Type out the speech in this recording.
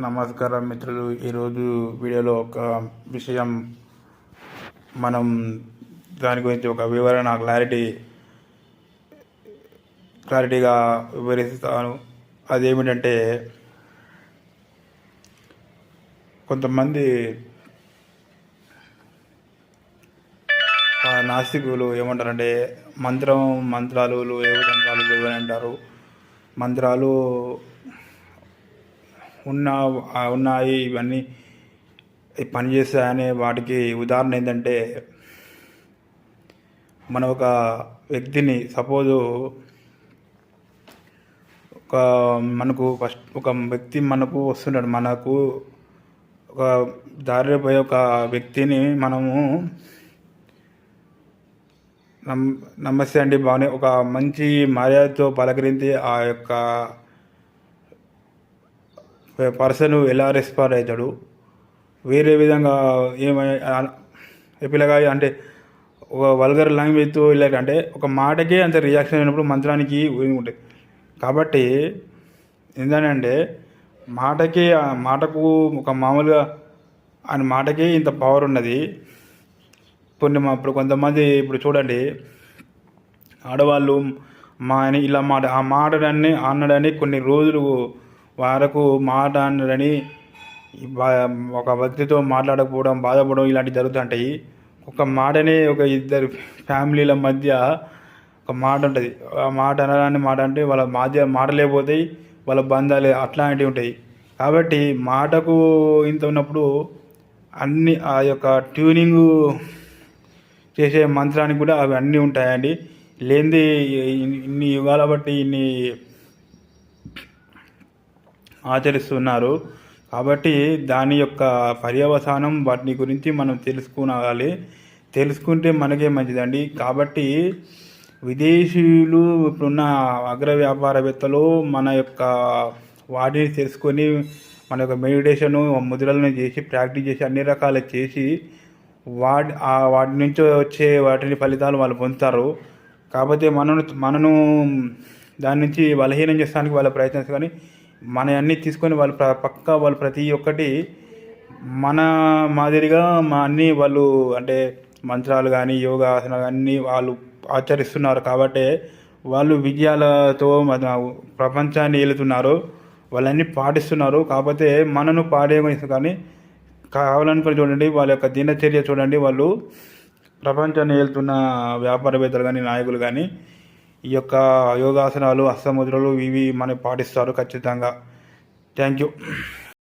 నమస్కారం మిత్రులు. ఈరోజు వీడియోలో ఒక విషయం మనం దాని గురించి ఒక వివరణ క్లారిటీ క్లారిటీగా వివరిస్తాను. అదేమిటంటే కొంతమంది నాస్తికులు ఏమంటారంటే మంత్రం మంత్రాలు ఏ మంత్రాలు లేవు అని అంటారు. మంత్రాలు ఉన్న ఉన్నాయి ఇవన్నీ పనిచేస్తాయనే వాటికి ఉదాహరణ ఏంటంటే మన ఒక వ్యక్తిని సపోజు ఒక మనకు ఫస్ట్ ఒక వ్యక్తి మనకు వస్తున్నాడు మనకు ఒక దారిలో పోయే ఒక వ్యక్తిని మనము నమ్ నమస్తే అండి బాగానే ఒక మంచి మర్యాదతో పలకరించి ఆ యొక్క పర్సన్ ఎలా రెస్పాండ్ అవుతాడు? వేరే విధంగా ఏమై పిల్లగా అంటే ఒక వల్గర్ లాంగ్వేజ్తో ఇలా ఒక మాటకే అంత రియాక్షన్ అయినప్పుడు మంత్రానికి ఉంటుంది కాబట్టి ఏంటంటే మాటకి మాటకు ఒక మామూలుగా ఆయన మాటకి ఇంత పవర్ ఉన్నది. కొన్ని మా ఇప్పుడు కొంతమంది ఇప్పుడు చూడండి ఆడవాళ్ళు మా ఆయన ఇలా మాట ఆ మాటడాన్ని అన్నడని కొన్ని రోజులు వారకు మాట అన్నడని ఒక వ్యక్తితో మాట్లాడకపోవడం బాధపడడం ఇలాంటివి జరుగుతుంటాయి. ఒక మాటనే ఒక ఇద్దరు ఫ్యామిలీల మధ్య ఒక మాట ఉంటుంది. ఆ మాట అనడాన్ని మాట అంటే వాళ్ళ మధ్య మాటలేకపోతాయి వాళ్ళ బంధాలు అట్లాంటివి ఉంటాయి. కాబట్టి మాటకు ఇంత ఉన్నప్పుడు అన్ని ఆ యొక్క ట్యూనింగ్ చేసే మంత్రానికి కూడా అవి అన్నీ ఉంటాయండి. లేనిది ఇన్ని- ఇన్ని యుగాల బట్టి ఇన్ని ఆచరిస్తున్నారు. కాబట్టి దాని యొక్క పర్యవసానం వాటిని గురించి మనం తెలుసుకోవాలి తెలుసుకుంటే మనకే మంచిదండి. కాబట్టి విదేశీయులు ఇప్పుడున్న అగ్ర వ్యాపారవేత్తలు మన యొక్క వాటిని తెలుసుకొని మన యొక్క మెడిటేషను ముద్రలను చేసి ప్రాక్టీస్ చేసి అన్ని రకాలు చేసి వాటి వాటి నుంచి వచ్చే వాటిని ఫలితాలు వాళ్ళు పొందుతారు. కాకపోతే మనను మనను దాని నుంచి బలహీనం చేస్తానికి వాళ్ళు ప్రయత్నిస్తారు కానీ మన అన్నీ తీసుకొని వాళ్ళు ప్ర- పక్కా వాళ్ళు ప్రతి ఒక్కటి మన మాదిరిగా మా అన్ని వాళ్ళు అంటే మంత్రాలు కానీ యోగా ఆసనాలు అన్నీ వాళ్ళు ఆచరిస్తున్నారు కాబట్టి వాళ్ళు విజయాలతో ప్రపంచాన్ని ఏలుతున్నారు. వాళ్ళన్నీ పాటిస్తున్నారు. కాకపోతే మనను పాడేయమని కానీ కావాలనుకుని చూడండి వాళ్ళ యొక్క దినచర్య చూడండి. వాళ్ళు ప్రపంచాన్ని ఏలుతున్న వ్యాపారవేత్తలు కానీ నాయకులు కానీ ఈ యొక్క యోగాసనాలు హస్తముద్రలు ఇవి మనం పాటిస్తారు ఖచ్చితంగా. Thank you